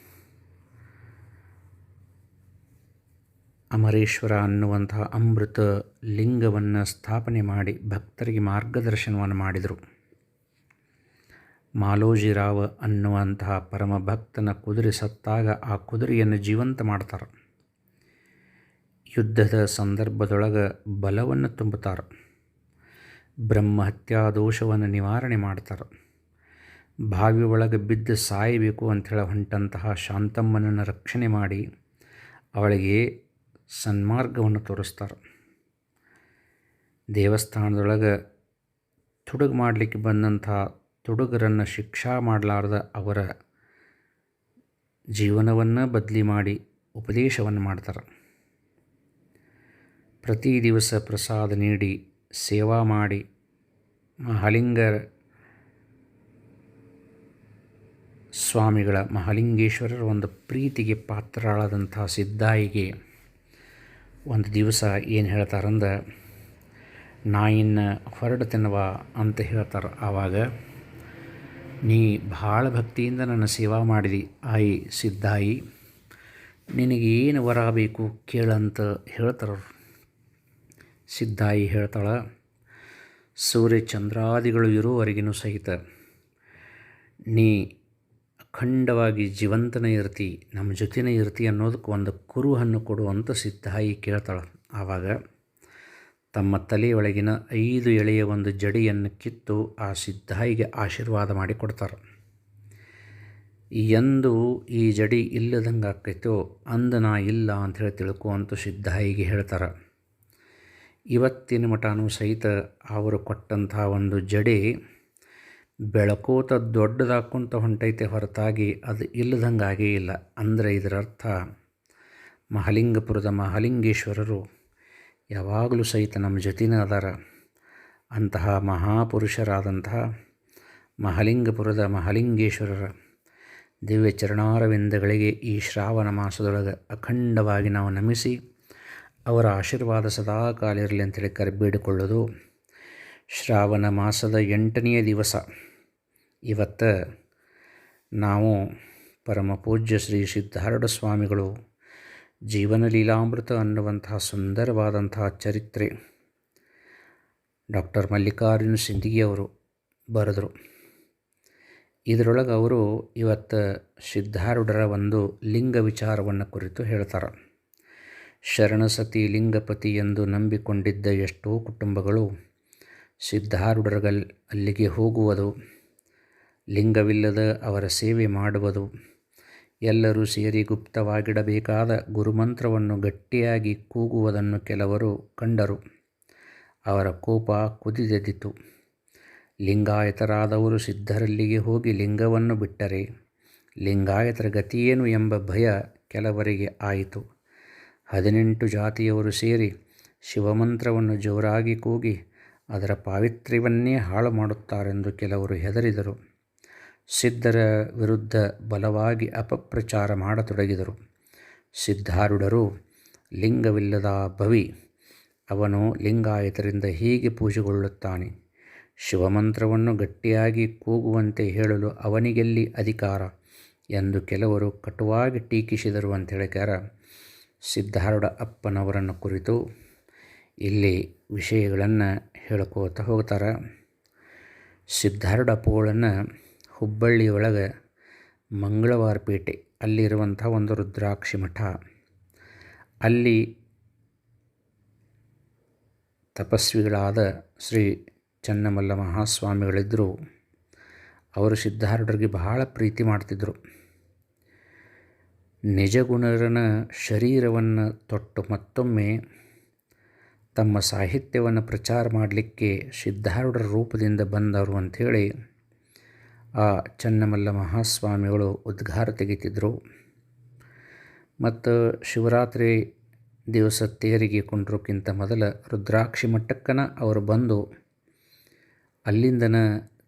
Speaker 1: ಅಮರೇಶ್ವರ ಅನ್ನುವಂತಹ ಅಮೃತ ಲಿಂಗವನ್ನು ಸ್ಥಾಪನೆ ಮಾಡಿ ಭಕ್ತರಿಗೆ ಮಾರ್ಗದರ್ಶನವನ್ನು ಮಾಡಿದರು. ಮಾಲೋಜಿರಾವ್ ಅನ್ನುವಂತಹ ಪರಮ ಭಕ್ತನ ಕುದುರೆ ಸತ್ತಾಗ ಆ ಕುದುರೆಯನ್ನು ಜೀವಂತ ಮಾಡ್ತಾರೆ. ಯುದ್ಧದ ಸಂದರ್ಭದೊಳಗೆ ಬಲವನ್ನು ತುಂಬುತ್ತಾರೆ. ಬ್ರಹ್ಮಹತ್ಯಾ ದೋಷವನ್ನು ನಿವಾರಣೆ ಮಾಡ್ತಾರೆ. ಬಾವಿ ಒಳಗೆ ಬಿದ್ದು ಸಾಯಬೇಕು ಅಂಥೇಳಿ ಹೊಂಟಂತಹ ಶಾಂತಮ್ಮನನ್ನು ರಕ್ಷಣೆ ಮಾಡಿ ಅವಳಿಗೆ ಸನ್ಮಾರ್ಗವನ್ನು ತೋರಿಸ್ತಾರೆ. ದೇವಸ್ಥಾನದೊಳಗೆ ತುಡುಗು ಮಾಡಲಿಕ್ಕೆ ಬಂದಂಥ ತುಡುಗರನ್ನು ಶಿಕ್ಷಾ ಮಾಡಲಾರ್ದ ಅವರ ಜೀವನವನ್ನು ಬದಲಿ ಮಾಡಿ ಉಪದೇಶವನ್ನು ಮಾಡ್ತಾರೆ. ಪ್ರತಿ ದಿವಸ ಪ್ರಸಾದ ನೀಡಿ, ಸೇವಾ ಮಾಡಿ, ಮಹಾಲಿಂಗರ ಸ್ವಾಮಿಗಳ ಮಹಾಲಿಂಗೇಶ್ವರರ ಒಂದು ಪ್ರೀತಿಗೆ ಪಾತ್ರರಾದಂಥ ಸಿದ್ದಾಯಿಗೆ ಒಂದು ದಿವಸ ಏನು ಹೇಳ್ತಾರಂದ ನಾಯಿನ ಹೊರಡು ತಿನ್ನುವ ಅಂತ ಹೇಳ್ತಾರೆ. ಆವಾಗ, ನೀ ಭಾಳ ಭಕ್ತಿಯಿಂದ ನನ್ನ ಸೇವಾ ಮಾಡಿದಿ. ಆಯಿ ಸಿದ್ಧಾಯಿ ಏನು ವರ ಬೇಕು ಕೇಳಂತ ಹೇಳ್ತಾರ ಸಿದ್ಧಾಯಿ ಹೇಳ್ತಾಳೆ ಸೂರ್ಯ ಚಂದ್ರಾದಿಗಳು ಇರೋವರೆಗಿನೂ ಸಹಿತ ನೀ ಅಖಂಡವಾಗಿ ಜೀವಂತನೇ ಇರ್ತಿ ನಮ್ಮ ಜೊತೆನೇ ಇರ್ತಿ ಅನ್ನೋದಕ್ಕೆ ಒಂದು ಕುರುಹನ್ನು ಕೊಡುವಂಥ ಸಿದ್ಧಾಯಿ ಕೇಳ್ತಾಳೆ. ಆವಾಗ ತಮ್ಮ ತಲೆಯೊಳಗಿನ ಐದು ಎಳೆಯ ಒಂದು ಜಡಿಯನ್ನು ಕಿತ್ತು ಆ ಸಿದ್ಧಾಯಿಗೆ ಆಶೀರ್ವಾದ ಮಾಡಿ ಕೊಡ್ತಾರೆ. ಎಂದು ಈ ಜಡಿ ಇಲ್ಲದಂಗೆ ಆಕೈತೋ, ಅಂದ ನಾ ಇಲ್ಲ ಅಂಥೇಳಿ ತಿಳ್ಕೊ ಸಿದ್ಧಾಯಿಗೆ ಹೇಳ್ತಾರೆ. ಇವತ್ತಿನ ಮಠನೂ ಸಹಿತ ಅವರು ಕೊಟ್ಟಂತಹ ಒಂದು ಜಡೆ ಬೆಳಕೋತ ದೊಡ್ಡದಾಕ್ಕೊಂತ ಹೊಂಟೈತೆ ಹೊರತಾಗಿ ಅದು ಇಲ್ಲದಂಗೆ ಆಗೇ ಇಲ್ಲ. ಅಂದರೆ ಇದರರ್ಥ, ಮಹಾಲಿಂಗಪುರದ ಮಹಾಲಿಂಗೇಶ್ವರರು ಯಾವಾಗಲೂ ಸಹಿತ ನಮ್ಮ ಜೊತೆನೇ ಅದಾರ ಅಂತಹ ಮಹಾಪುರುಷರಾದಂತಹ ಮಹಾಲಿಂಗಪುರದ ಮಹಾಲಿಂಗೇಶ್ವರರ ದಿವ್ಯ ಚರಣಾರವಿಂದಗಳಿಗೆ ಈ ಶ್ರಾವಣ ಮಾಸದೊಳಗೆ ಅಖಂಡವಾಗಿ ನಾವು ನಮಿಸಿ ಅವರ ಆಶೀರ್ವಾದ ಸದಾಕಾಲ ಇರಲಿ ಅಂತೇಳಿ ಕರೆಬೇಡಿಕೊಳ್ಳೋದು ಶ್ರಾವಣ ಮಾಸದ ಎಂಟನೆಯ ದಿವಸ. ಇವತ್ತು ನಾವು ಪರಮ ಪೂಜ್ಯ ಶ್ರೀ ಸಿದ್ಧಾರೂಢ ಸ್ವಾಮಿಗಳು ಜೀವನ ಲೀಲಾಮೃತ ಅನ್ನುವಂತಹ ಸುಂದರವಾದಂತಹ ಚರಿತ್ರೆ ಡಾಕ್ಟರ್ ಮಲ್ಲಿಕಾರ್ಜುನ ಸಿಂದಗಿಯವರು ಬರೆದರು. ಇದರೊಳಗೆ ಅವರು ಇವತ್ತು ಸಿದ್ಧಾರೂಢರ ಒಂದು ಲಿಂಗ ವಿಚಾರವನ್ನು ಕುರಿತು ಹೇಳ್ತಾರೆ. ಶರಣಸತಿ ಲಿಂಗಪತಿ ಎಂದು ನಂಬಿಕೊಂಡಿದ್ದ ಎಷ್ಟೋ ಕುಟುಂಬಗಳು ಸಿದ್ಧಾರೂಢರಗಲ್ ಅಲ್ಲಿಗೆ ಹೋಗುವುದು ಲಿಂಗವಿಲ್ಲದ ಅವರ ಸೇವೆ ಮಾಡುವುದು. ಎಲ್ಲರೂ ಸೇರಿ ಗುಪ್ತವಾಗಿಡಬೇಕಾದ ಗುರುಮಂತ್ರವನ್ನು ಗಟ್ಟಿಯಾಗಿ ಕೂಗುವುದನ್ನು ಕೆಲವರು ಕಂಡರು. ಅವರ ಕೋಪ ಕುದಿದೆದ್ದಿತು ಲಿಂಗಾಯತರಾದವರು ಸಿದ್ಧರಲ್ಲಿಗೆ ಹೋಗಿ ಲಿಂಗವನ್ನು ಬಿಟ್ಟರೆ ಲಿಂಗಾಯತರ ಗತಿಯೇನು ಎಂಬ ಭಯ ಕೆಲವರಿಗೆ ಆಯಿತು. ಹದಿನೆಂಟು ಜಾತಿಯವರು ಸೇರಿ ಶಿವಮಂತ್ರವನ್ನು ಜೋರಾಗಿ ಕೂಗಿ ಅದರ ಪಾವಿತ್ರ್ಯವನ್ನೇ ಹಾಳು ಮಾಡುತ್ತಾರೆಂದು ಕೆಲವರು ಹೆದರಿದರು. ಸಿದ್ಧರ ವಿರುದ್ಧ ಬಲವಾಗಿ ಅಪಪ್ರಚಾರ ಮಾಡತೊಡಗಿದರು. ಸಿದ್ಧಾರುಡರು ಲಿಂಗವಿಲ್ಲದ ಭವಿ, ಅವನು ಲಿಂಗಾಯತರಿಂದ ಹೀಗೆ ಪೂಜೆಗೊಳ್ಳುತ್ತಾನೆ ಶಿವಮಂತ್ರವನ್ನು ಗಟ್ಟಿಯಾಗಿ ಕೂಗುವಂತೆ ಹೇಳಲು ಅವನಿಗೆಲ್ಲಿ ಅಧಿಕಾರ ಎಂದು ಕೆಲವರು ಕಟುವಾಗಿ ಟೀಕಿಸಿದರು ಅಂತ ಹೇಳಿಕಾರ ಸಿದ್ಧಾರುಡ ಅಪ್ಪನವರನ್ನು ಕುರಿತು ಇಲ್ಲಿ ವಿಷಯಗಳನ್ನು ಹೇಳ್ಕೋತ ಹೋಗ್ತಾರೆ. ಸಿದ್ಧಾರುಡ ಅಪ್ಪುಗಳನ್ನು ಹುಬ್ಬಳ್ಳಿಯೊಳಗೆ ಒಳಗೆ ಮಂಗಳವಾರಪೇಟೆ ಅಲ್ಲಿರುವಂಥ ಒಂದು ರುದ್ರಾಕ್ಷಿ ಮಠ. ಅಲ್ಲಿ ತಪಸ್ವಿಗಳಾದ ಶ್ರೀ ಚನ್ನಮಲ್ಲ ಮಹಾಸ್ವಾಮಿಗಳಿದ್ದರು ಅವರು ಸಿದ್ಧಾರೂಢರಿಗೆ ಬಹಳ ಪ್ರೀತಿ ಮಾಡ್ತಿದ್ದರು ನಿಜಗುಣರನ ಶರೀರವನ್ನು ತೊಟ್ಟು ಮತ್ತೊಮ್ಮೆ ತಮ್ಮ ಸಾಹಿತ್ಯವನ್ನು ಪ್ರಚಾರ ಮಾಡಲಿಕ್ಕೆ ಸಿದ್ಧಾರೂಢರ ರೂಪದಿಂದ ಬಂದವರು ಅಂಥೇಳಿ ಆ ಚನ್ನಮಲ್ಲ ಮಹಾಸ್ವಾಮಿಗಳು ಉದ್ಘಾರ ತೆಗಿತಿದ್ದರು ಮತ್ತು ಶಿವರಾತ್ರಿ ದಿವಸ ತೇರಿಗೆ ಕುಂಡ್ರೋಕ್ಕಿಂತ ಮೊದಲ ರುದ್ರಾಕ್ಷಿ ಮಟ್ಟಕ್ಕನ ಅವರು ಬಂದು ಅಲ್ಲಿಂದನ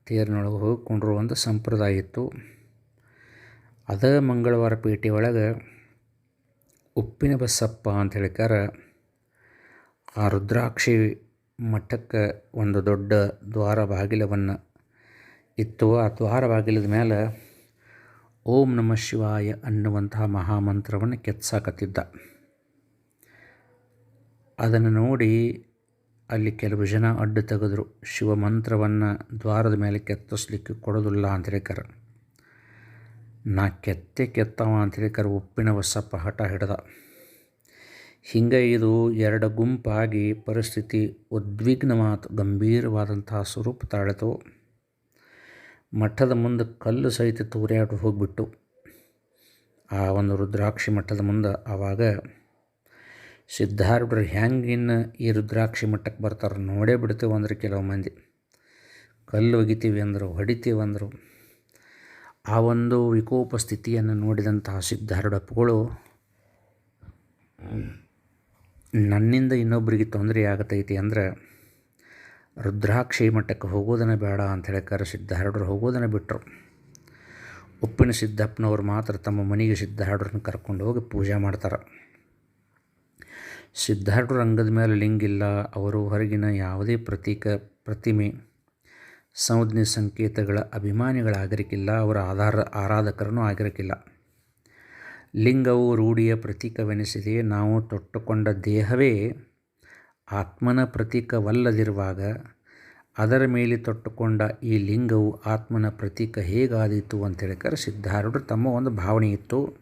Speaker 1: ತೇರಿನೊಳಗೆ ಹೋಗಿ ಒಂದು ಸಂಪ್ರದಾಯ ಇತ್ತು. ಅದ ಮಂಗಳವಾರ ಪೇಟೆ ಒಳಗೆ ಉಪ್ಪಿನ ಬಸಪ್ಪ ಅಂತ ಹೇಳಿಕಾರ ಆ ರುದ್ರಾಕ್ಷಿ ಮಠಕ್ಕೆ ಒಂದು ದೊಡ್ಡ ದ್ವಾರ ಬಾಗಿಲವನ್ನು ಇತ್ತು. ಆ ದ್ವಾರ ಬಾಗಿಲದ ಮೇಲೆ ಓಂ ನಮ ಶಿವಾಯ ಅನ್ನುವಂತಹ ಮಹಾಮಂತ್ರವನ್ನು ಕೆತ್ಸಾಕತ್ತಿದ್ದ. ಅದನ್ನು ನೋಡಿ ಅಲ್ಲಿ ಕೆಲವು ಜನ ಅಡ್ಡು ತೆಗೆದರು. ಶಿವ ಮಂತ್ರವನ್ನು ದ್ವಾರದ ಮೇಲೆ ಕೆತ್ತಿಸ್ಲಿಕ್ಕೆ ಕೊಡೋದಿಲ್ಲ ಅಂತ ನಾ ಕೆತ್ತೆ ಕೆತ್ತವ ಅಂತ ಉಪ್ಪಿನ ಹೊಸಪ್ಪ ಹಠ ಹಿಡ್ದ. ಹಿಂಗೆ ಇದು ಎರಡು ಗುಂಪಾಗಿ ಪರಿಸ್ಥಿತಿ ಉದ್ವಿಗ್ನವಾದ ಗಂಭೀರವಾದಂತಹ ಸ್ವರೂಪ ತಾಳಿತು. ಮಠದ ಮುಂದೆ ಕಲ್ಲು ಸಹಿತ ತೂರ್ಯಾಡು ಹೋಗಿಬಿಟ್ಟು ಆ ಒಂದು ರುದ್ರಾಕ್ಷಿ ಮಠದ ಮುಂದೆ ಆವಾಗ ಸಿದ್ಧಾರೂಢರು ಹೆಂಗಿನ್ನು ಈ ರುದ್ರಾಕ್ಷಿ ಮಠಕ್ಕೆ ಬರ್ತಾರೆ ನೋಡೇ ಬಿಡ್ತೇವೆ ಅಂದ್ರೆ ಕೆಲವು ಮಂದಿ. ಕಲ್ಲು ಒಗಿತೀವಿ ಅಂದರು, ಹೊಡಿತೀವಿ ಅಂದರು. ಆ ಒಂದು ವಿಕೋಪ ಸ್ಥಿತಿಯನ್ನು ನೋಡಿದಂತಹ ಸಿದ್ಧಾರೂಢಪ್ಪಗಳು ನನ್ನಿಂದ ಇನ್ನೊಬ್ಬರಿಗೆ ತೊಂದರೆ ಆಗತೈತಿ ಅಂದ್ರೆ ರುದ್ರಾಕ್ಷಿ ಮಠಕ್ಕೆ ಹೋಗೋದನ್ನೇ ಬೇಡ ಅಂತ ಕರೆಸಿದ್ದ ಸಿದ್ಧಾರೂಢರು ಹೋಗೋದನ್ನ ಬಿಟ್ಟರು ಉಪ್ಪಿನ ಸಿದ್ದಪ್ಪನವ್ರು ಮಾತ್ರ ತಮ್ಮ ಮನೆಗೆ ಸಿದ್ಧಾರ್ಡ್ರನ್ನ ಕರ್ಕೊಂಡು ಹೋಗಿ ಪೂಜೆ ಮಾಡ್ತಾರೆ. ಸಿದ್ಧಾರ್ಡ್ರ ರಂಗದ ಮೇಲೆ ಲಿಂಗಿಲ್ಲ ಅವರು ಹೊರಗಿನ ಯಾವುದೇ ಪ್ರತೀಕ, ಪ್ರತಿಮೆ, ಸಂಜ್ಞೆ ಸಂಕೇತಗಳ ಅಭಿಮಾನಿಗಳಾಗಿರಕ್ಕಿಲ್ಲ ಅವರ ಆಧಾರ, ಆರಾಧಕರನ್ನು ಆಗಿರಕ್ಕಿಲ್ಲ ಲಿಂಗವು ರೂಢಿಯ ಪ್ರತೀಕವೆನಿಸಿದೆ, ನಾವು ತೊಟ್ಟುಕೊಂಡ ದೇಹವೇ ಆತ್ಮನ ಪ್ರತೀಕವಲ್ಲದಿರುವಾಗ ಅದರ ಮೇಲೆ ತೊಟ್ಟುಕೊಂಡ ಈ ಲಿಂಗವು ಆತ್ಮನ ಪ್ರತೀಕ ಹೇಗಾದೀತು ಅಂತೇಳಿಕರೆ ಸಿದ್ಧಾರೂಢರು ತಮ್ಮ ಒಂದು ಭಾವನೆ ಇತ್ತು.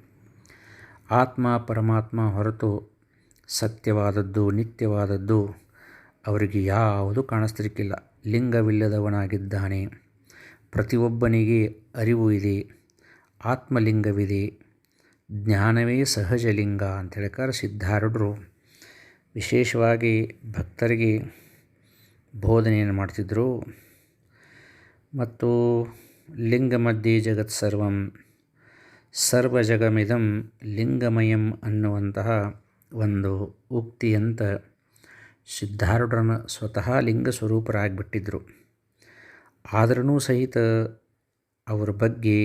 Speaker 1: ಆತ್ಮ ಪರಮಾತ್ಮ ಹೊರತು ಸತ್ಯವಾದದ್ದು, ನಿತ್ಯವಾದದ್ದು ಅವರಿಗೆ ಯಾವುದು ಕಾಣಿಸ್ತಿರ್ಕಿಲ್ಲ. ಲಿಂಗವಿಲ್ಲದವನಾಗಿದ್ದಾನೆ. ಪ್ರತಿಯೊಬ್ಬನಿಗೆ ಅರಿವು ಇದೆ, ಆತ್ಮಲಿಂಗವಿದೆ, ಜ್ಞಾನವೇ ಸಹಜಲಿಂಗ ಅಂತ ಹೇಳ್ಕಾರ ಸಿದ್ಧಾರೂಢರು ವಿಶೇಷವಾಗಿ ಭಕ್ತರಿಗೆ ಬೋಧನೆಯನ್ನು ಮಾಡ್ತಿದ್ದರು ಮತ್ತು ಲಿಂಗ ಮಧ್ಯೆ ಜಗತ್ ಸರ್ವಂ ಸರ್ವ ಜಗಮಿದಂ ಲಿಂಗಮಯಂ ಅನ್ನುವಂತಹ ಒಂದು ಉಕ್ತಿಯಂತ ಸಿದ್ಧಾರೂಢರನ್ನು ಸ್ವತಃ ಲಿಂಗ ಸ್ವರೂಪರಾಗಿಬಿಟ್ಟಿದ್ದರು ಆದ್ರೂ ಸಹಿತ ಅವರ ಬಗ್ಗೆ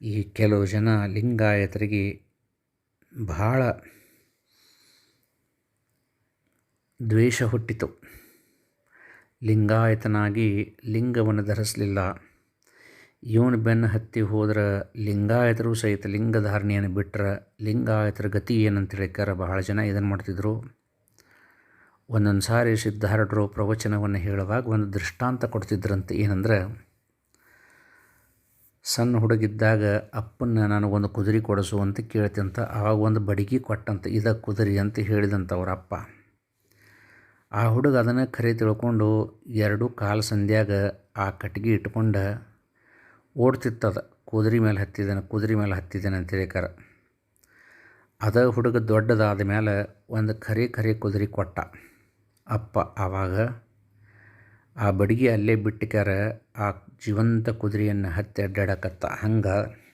Speaker 1: ಈ ಕೆಲವು ಜನ ಲಿಂಗಾಯತರಿಗೆ ಬಹಳ ದ್ವೇಷ ಹುಟ್ಟಿತು. ಲಿಂಗಾಯತನಾಗಿ ಲಿಂಗವನ್ನು ಧರಿಸಲಿಲ್ಲ. ಇವನು ಬೆನ್ನು ಹತ್ತಿ ಹೋದ್ರೆ ಲಿಂಗಾಯತರು ಸಹಿತ ಲಿಂಗಧಾರಣೆಯನ್ನು ಬಿಟ್ಟರೆ ಲಿಂಗಾಯತರ ಗತಿ ಏನಂತ ಹೇಳಿಕಾರ ಬಹಳ ಜನ ಇದನ್ನು ಮಾಡ್ತಿದ್ರು. ಒಂದೊಂದು ಸಾರಿ ಸಿದ್ಧಾರೂಢರು ಪ್ರವಚನವನ್ನು ಹೇಳುವಾಗ ಒಂದು ದೃಷ್ಟಾಂತ ಕೊಡ್ತಿದ್ರಂತೆ. ಏನಂದ್ರೆ, ಸಣ್ಣ ಹುಡುಗಿದ್ದಾಗ ಅಪ್ಪನ್ನ ಒಂದು ಕುದುರೆ ಕೊಡಿಸು ಅಂತ ಕೇಳ್ತಂತ ಆವಾಗ ಒಂದು ಬಡಗಿ ಕೊಟ್ಟಂತ, ಇದ ಕುದುರೆ ಅಂತ ಹೇಳಿದಂತ ಅವರ ಅಪ್ಪ. ಆ ಹುಡುಗ ಅದನ್ನು ಖರೆ ತಿಳ್ಕೊಂಡು ಎರಡು ಕಾಲು ಸಂಧ್ಯಾಗ ಆ ಕಟ್ಗೆ ಇಟ್ಕೊಂಡು ಓಡ್ತಿತ್ತದ. ಕುದುರೆ ಮೇಲೆ ಹತ್ತಿದ್ದಾನೆ, ಕುದುರೆ ಮೇಲೆ ಹತ್ತಿದ್ದಾನೆ ಅಂತ ಹೇಳಿಕಾರ ಅದ ಹುಡುಗ ದೊಡ್ಡದಾದ ಮೇಲೆ ಒಂದು ಖರೆ ಖರೆ ಕುದುರೆ ಕೊಟ್ಟ. ಅಪ್ಪ ಆವಾಗ ಆ ಬಡಿಗೆ ಅಲ್ಲೇ ಬಿಟ್ಟಿಕಾರ ಆ ಜೀವಂತ ಕುದುರೆಯನ್ನು ಹತ್ತಿ ಅಡ್ಡಾಡಕತ್ತ. ಹಂಗೆ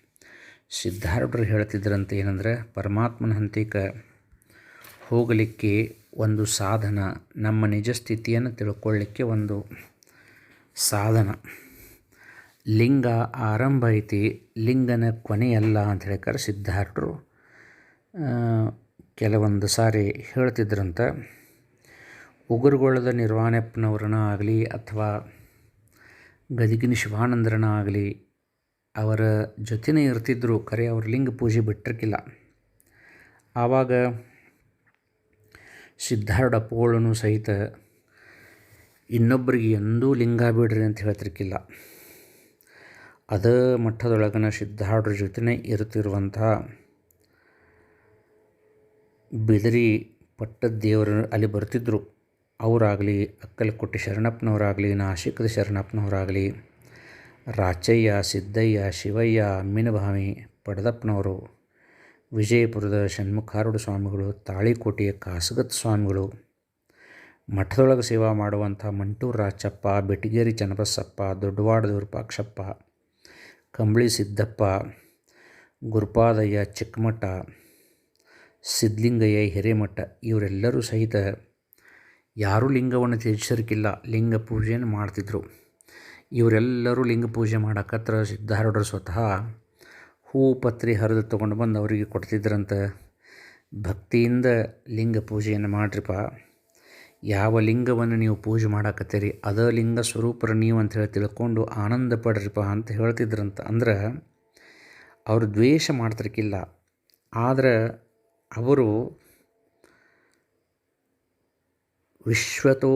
Speaker 1: ಸಿದ್ಧಾರೂಢರು ಹೇಳ್ತಿದ್ರಂತ ಏನಂದ್ರೆ, ಪರಮಾತ್ಮನ ಹಂತಿಕ ಹೋಗಲಿಕ್ಕೆ ಒಂದು ಸಾಧನ, ನಮ್ಮ ನಿಜ ಸ್ಥಿತಿಯನ್ನು ತಿಳ್ಕೊಳ್ಳಿಕ್ಕೆ ಒಂದು ಸಾಧನ. ಲಿಂಗ ಆರಂಭ ಐತಿ, ಲಿಂಗನ ಕೊನೆಯಲ್ಲ ಅಂತ ಹೇಳ್ತಾರೆ ಸಿದ್ಧಾರ್ಥರು ಕೆಲವೊಂದು ಸಾರಿ ಹೇಳ್ತಿದ್ರಂತ. ಉಗುರುಗೊಳ್ಳದ ನಿರ್ವಾಣಪ್ಪನವ್ರನ್ನ ಆಗಲಿ ಅಥವಾ ಗದಗಿನ ಶಿವಾನಂದರನ ಆಗಲಿ, ಅವರ ಜೊತೆನೇ ಇರ್ತಿದ್ದರು ಖರೆ ಅವ್ರ ಲಿಂಗ ಪೂಜೆ ಬಿಟ್ಟಿರ್ಕಿಲ್ಲ. ಆವಾಗ ಸಿದ್ಧಾರೂಢ ಅಪ್ಪುಗಳನ್ನು ಸಹಿತ ಇನ್ನೊಬ್ಬರಿಗೆ ಎಂದೂ ಲಿಂಗ ಬಿಡ್ರಿ ಅಂತ ಹೇಳ್ತಿರ್ಕಿಲ್ಲ. ಅದ ಮಠದೊಳಗನ ಸಿದ್ಧಾರೂಢರ ಜೊತೆನೇ ಇರುತ್ತಿರುವಂಥ ಬಿದರಿ ಪಟ್ಟದ ದೇವರು ಅಲ್ಲಿ ಬರ್ತಿದ್ದರು ಅವರಾಗಲಿ, ಅಕ್ಕಲಕೋಟೆ ಶರಣಪ್ಪನವರಾಗಲಿ, ನಾಶಿಕದ ಶರಣಪ್ಪನವರಾಗಲಿ, ರಾಚಯ್ಯ, ಸಿದ್ದಯ್ಯ, ಶಿವಯ್ಯ ಅಮ್ಮಿನಭಾವಿ ಪಡದಪ್ಪನವರು ವಿಜಯಪುರದ ಷಣ್ಮುಖಾರೂಢ ಸ್ವಾಮಿಗಳು, ತಾಳಿಕೋಟೆಯ ಕಾಸಗತ್ ಸ್ವಾಮಿಗಳು, ಮಠದೊಳಗೆ ಸೇವಾ ಮಾಡುವಂಥ ಮಂಟೂರು ರಾಚಪ್ಪ ಬೆಟಗೇರಿ ಚನ್ನಬಸಪ್ಪ, ದೊಡ್ಡವಾಡ ವಿರೂಪಾಕ್ಷಪ್ಪ ಕಂಬಳಿ ಸಿದ್ದಪ್ಪ, ಗುರುಪಾದಯ್ಯ ಚಿಕ್ಕಮಠ, ಸಿದ್ಧಲಿಂಗಯ್ಯ ಹಿರೇಮಠ, ಇವರೆಲ್ಲರೂ ಸಹಿತ ಯಾರೂ ಲಿಂಗವನ್ನು ತ್ಯಜಿಸೋರ್ಕಿಲ್ಲ ಲಿಂಗ ಪೂಜೆಯನ್ನು ಮಾಡ್ತಿದ್ರು. ಇವರೆಲ್ಲರೂ ಲಿಂಗ ಪೂಜೆ ಮಾಡಕತ್ರ ಸಿದ್ಧಾರೂಢರು ಸ್ವತಃ ಹೂ ಪತ್ರಿ ಹರಿದು ತೊಗೊಂಡು ಬಂದು ಅವರಿಗೆ ಕೊಡ್ತಿದ್ರಂತೆ. ಭಕ್ತಿಯಿಂದ ಲಿಂಗ ಪೂಜೆಯನ್ನು ಮಾಡ್ರಿಪ್ಪ. ಯಾವ ಲಿಂಗವನ್ನು ನೀವು ಪೂಜೆ ಮಾಡಾಕತ್ತೀರಿ, ಅದ ಲಿಂಗ ಸ್ವರೂಪರ ನೀವು ಅಂತ ಹೇಳಿ ತಿಳ್ಕೊಂಡು ಆನಂದ ಪಡ್ರಿಪ್ಪ ಅಂತ ಹೇಳ್ತಿದ್ರಂತ. ಅಂದ್ರೆ ಅವರು ದ್ವೇಷ ಮಾಡ್ತಿರ್ಕಿಲ್ಲ. ಆದರೆ ಅವರು ವಿಶ್ವತೋ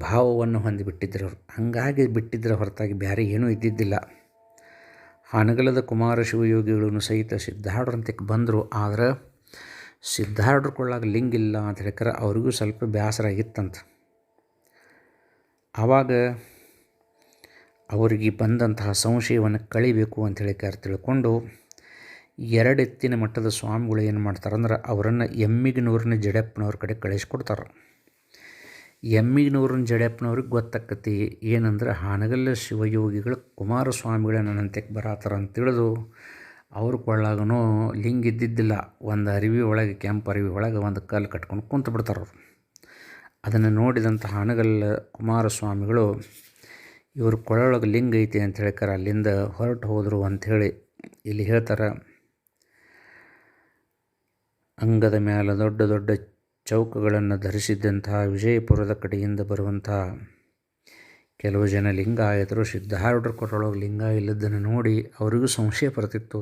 Speaker 1: ಭಾವವನ್ನು ಹೊಂದಿಬಿಟ್ಟಿದ್ರು ಅವರು. ಹಾಗಾಗಿ ಬಿಟ್ಟಿದ್ದರ ಹೊರತಾಗಿ ಬೇರೆ ಏನೂ ಇದ್ದಿದ್ದಿಲ್ಲ. ಹಾನಗಲದ ಕುಮಾರ ಶಿವಯೋಗಿಗಳನ್ನು ಸಹಿತ ಸಿದ್ಧಾರೂಢರಂತಕ್ಕೆ ಬಂದರು. ಆದರೆ ಸಿದ್ಧಾರ್ಢರು ಕೊಳ್ಳಾಗ ಲಿಂಗ ಇಲ್ಲ ಅಂತ ಹೇಳಿದ್ರೆ ಅವ್ರಿಗೂ ಸ್ವಲ್ಪ ಬೇಸರ ಆಗಿತ್ತಂತ ಆವಾಗ ಅವರಿಗೆ ಬಂದಂತಹ ಸಂಶಯವನ್ನು ಕಳಿಬೇಕು ಅಂತ ಹೇಳಿಕಾರ ತಿಳ್ಕೊಂಡು ಎರಡೆತ್ತಿನ ಮಟ್ಟದ ಸ್ವಾಮಿಗಳು ಏನು ಮಾಡ್ತಾರೆ ಅಂದ್ರೆ ಅವರನ್ನು ಎಮ್ಮಿಗನೂರಿನ ಜಡೆಪ್ಪನವ್ರ ಕಡೆ ಕಳಿಸ್ಕೊಡ್ತಾರೆ. ಎಮ್ಮಿಗನೂರಿನ ಜಡೆಪ್ಪನವ್ರಿಗೆ ಗೊತ್ತಾಕತಿ ಏನಂದ್ರೆ ಹಾನಗಲ್ಲ ಶಿವಯೋಗಿಗಳು ಕುಮಾರಸ್ವಾಮಿಗಳ ಬರತ್ತಾರ ಅಂತ ತಿಳಿದು, ಅವ್ರ ಕೊಳ್ಳಾಗನೂ ಲಿಂಗ ಇದ್ದಿದ್ದಿಲ್ಲ. ಒಂದು ಅರಿವಿ ಒಳಗೆ, ಕೆಂಪು ಅರಿವಿ ಒಳಗೆ ಒಂದು ಕಲ್ಲು ಕಟ್ಕೊಂಡು ಕುಂತು ಬಿಡ್ತಾರೆ ಅವರು. ಅದನ್ನು ನೋಡಿದಂಥ ಹಾನಗಲ್ಲ ಕುಮಾರಸ್ವಾಮಿಗಳು, ಇವ್ರ ಕೊಳೊಳಗೆ ಲಿಂಗ ಐತಿ ಅಂತ ಹೇಳ್ತಾರೆ ಅಲ್ಲಿಂದ ಹೊರಟು ಹೋದರು ಅಂಥೇಳಿ ಇಲ್ಲಿ ಹೇಳ್ತಾರೆ, ಅಂಗದ ಮೇಲೆ ದೊಡ್ಡ ದೊಡ್ಡ ಚೌಕಗಳನ್ನು ಧರಿಸಿದ್ದಂತಹ ವಿಜಯಪುರದ ಕಡೆಯಿಂದ ಬರುವಂತಹ ಕೆಲವು ಜನ ಲಿಂಗಾಯತರು ಸಿದ್ಧಾರೂಢರ ಕೊಟ್ಟೊಳಗೆ ಲಿಂಗ ಇಲ್ಲದನ್ನು ನೋಡಿ ಅವರಿಗೂ ಸಂಶಯ ಬರ್ತಿತ್ತು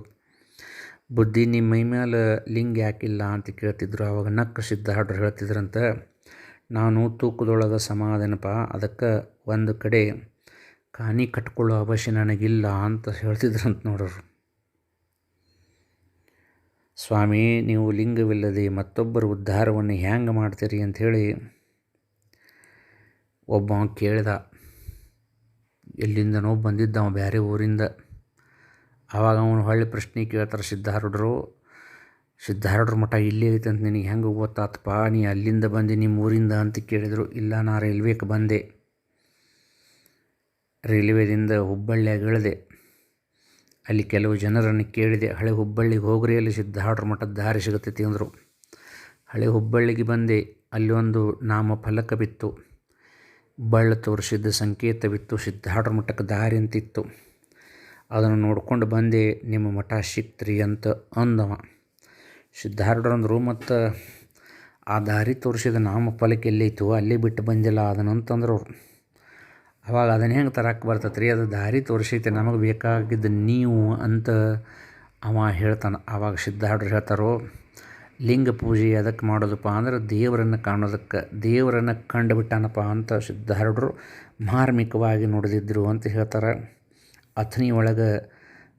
Speaker 1: ಬುದ್ಧಿ ನಿಮ್ಮ ಮೈ ಮೇಲೆ ಲಿಂಗ ಯಾಕಿಲ್ಲ ಅಂತ ಕೇಳ್ತಿದ್ರು. ಆವಾಗ ನಕ್ಕ ಸಿದ್ಧಾರೂಢರು ಹೇಳ್ತಿದ್ರಂತ, ನಾನು ತೂಕದೊಳಗೆ ಸಮಾಧಾನಪ್ಪ, ಅದಕ್ಕೆ ಒಂದು ಕಡೆ ಕಾನಿ ಕಟ್ಕೊಳ್ಳೋ ಅವಶ್ಯ ನನಗಿಲ್ಲ ಅಂತ ಹೇಳ್ತಿದ್ರಂತ ನೋಡೋರು. ಸ್ವಾಮಿ, ನೀವು ಲಿಂಗವಿಲ್ಲದೆ ಮತ್ತೊಬ್ಬರ ಉದ್ಧಾರವನ್ನು ಹ್ಯಾಂಗೆ ಮಾಡ್ತೀರಿ ಅಂಥೇಳಿ ಒಬ್ಬ ಕೇಳಿದ. ಎಲ್ಲಿಂದನೋ ಬಂದಿದ್ದ ಅವ ಬೇರೆ ಊರಿಂದ. ಆವಾಗ ಅವನು ಹೊಳ್ಳಿ ಪ್ರಶ್ನೆ ಕೇಳ್ತಾರೆ, ಸಿದ್ಧಾರೂಢರು, ಸಿದ್ಧಾರೂಢರ ಮಠ ಇಲ್ಲೇ ಐತೆ ಅಂತ ನಿನಗೆ ಹೆಂಗೆ ಗೊತ್ತಾತಪ್ಪ? ನೀ ಅಲ್ಲಿಂದ ಬಂದು, ನಿಮ್ಮ ಊರಿಂದ ಅಂತ ಕೇಳಿದರು, ಇಲ್ಲ ನಾ ರೈಲ್ವೇಗೆ ಬಂದೆ. ರೈಲ್ವೆದಿಂದ ಹುಬ್ಬಳ್ಳಿಯಾಗ ಇಳಿದೆ. ಅಲ್ಲಿ ಕೆಲವು ಜನರನ್ನು ಕೇಳಿದೆ, ಹಳೆ ಹುಬ್ಬಳ್ಳಿಗೆ ಹೋಗ್ರಿ ಅಲ್ಲಿ ಸಿದ್ಧಾರ್ಡ್ರ ಮಠದ ದಾರಿ ಸಿಗುತ್ತೈತಿ ಅಂದರು. ಹಳೆ ಹುಬ್ಬಳ್ಳಿಗೆ ಬಂದೆ, ಅಲ್ಲಿ ಒಂದು ನಾಮ ಫಲಕ ಬಿತ್ತು. ಬಳ್ಳ ತೋರಿಸಿದ್ದ ಸಂಕೇತವಿತ್ತು ಸಿದ್ಧಾಡ್ರ ಮಠಕ್ಕೆ ದಾರಿ ಅಂತಿತ್ತು. ಅದನ್ನು ನೋಡ್ಕೊಂಡು ಬಂದೆ, ನಿಮ್ಮ ಮಠ ಸಿಕ್ತ್ರಿ ಅಂತ ಅಂದವ. ಸಿದ್ಧಾರ್ಡ್ರಂದರು ಮತ್ತು ಆ ದಾರಿ ತೋರಿಸಿದ ನಾಮ ಫಲಕ ಎಲ್ಲೈತು, ಅಲ್ಲೇ ಬಿಟ್ಟು ಬಂದಿಲ್ಲ ಅದನ್ನಂತಂದ್ರು ಅವರು. ಅವಾಗ ಅದನ್ನು ಹೆಂಗೆ ತರಕ್ಕೆ ಬರ್ತೈತೆ ರೀ ಅದು ದಾರಿ ತೋರಿಸೈತೆ, ನಮಗೆ ಬೇಕಾಗಿದ್ದ ನೀವು ಅಂತ ಅವ ಹೇಳ್ತಾನೆ. ಆವಾಗ ಸಿದ್ಧಾರೂಢರು ಹೇಳ್ತಾರೋ, ಲಿಂಗ ಪೂಜೆ ಅದಕ್ಕೆ ಮಾಡೋದಪ್ಪ ಅಂದ್ರೆ ದೇವರನ್ನು ಕಾಣೋದಕ್ಕೆ, ದೇವರನ್ನು ಕಂಡುಬಿಟ್ಟಾನಪ್ಪ ಅಂತ ಸಿದ್ಧಾರ್ಡ್ರು ಮಾರ್ಮಿಕವಾಗಿ ನುಡಿದಿದ್ದರು ಅಂತ ಹೇಳ್ತಾರೆ. ಅಥನಿ ಒಳಗೆ